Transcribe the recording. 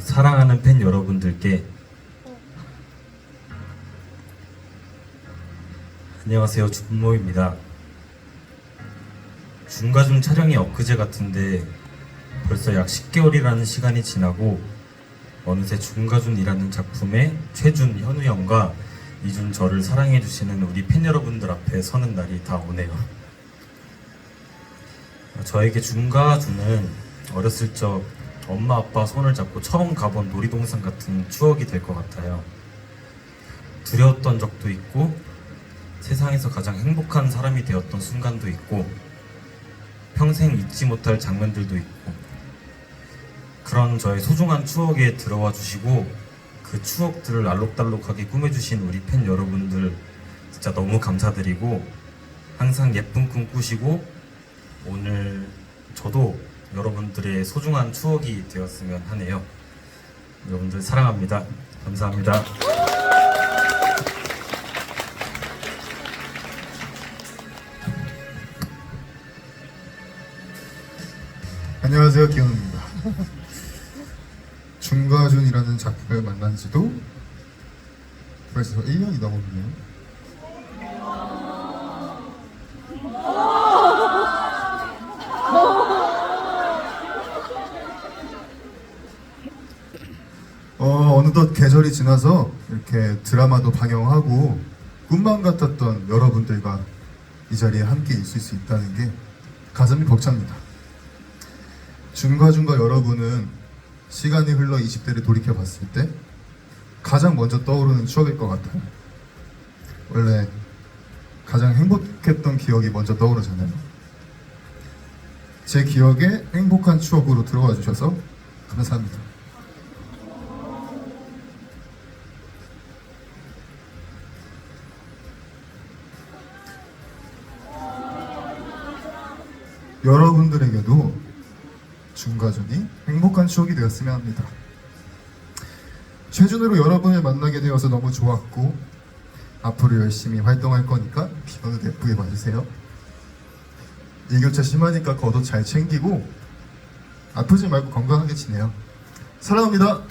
사랑하는 팬 여러분들께 안녕하세요 준모입니다. 중가중 촬영이 엊그제 같은데 벌써 약 10개월이라는 시간이 지나고 어느새 중가준이라는 작품의 최준, 현우 형과 이준 저를 사랑해주시는 우리 팬 여러분들 앞에 서는 날이 다 오네요. 저에게 중가준은 어렸을 적 엄마 아빠 손을 잡고 처음 가본 놀이동산 같은 추억이 될 것 같아요. 두려웠던 적도 있고 세상에서 가장 행복한 사람이 되었던 순간도 있고 평생 잊지 못할 장면들도 있고 그런 저의 소중한 추억에 들어와 주시고 그 추억들을 알록달록하게 꾸며주신 우리 팬 여러분들 진짜 너무 감사드리고 항상 예쁜 꿈 꾸시고 오늘 저도 여러분들의 소중한 추억이 되었으면 하네요. 여러분들 사랑합니다. 감사합니다. 안녕하세요 기현입니다. 중과준이라는 작품을 만난 지도 벌써 1년이 넘었네요. 어, 어느덧 계절이 지나서 이렇게 드라마도 방영하고 꿈만 같았던 여러분들과 이 자리에 함께 있을 수 있다는 게 가슴이 벅찹니다. 중과중과 여러분은 시간이 흘러 20대를 돌이켜 봤을 때 가장 먼저 떠오르는 추억일 것 같아요. 원래 가장 행복했던 기억이 먼저 떠오르잖아요. 제 기억에 행복한 추억으로 들어와 주셔서 감사합니다. 여러분들에게도 중가전이 행복한 추억이 되었으면 합니다. 최준으로 여러분을 만나게 되어서 너무 좋았고 앞으로 열심히 활동할 거니까 비번도 예쁘게 봐주세요. 일교차 심하니까 겉옷 잘 챙기고 아프지 말고 건강하게 지내요. 사랑합니다.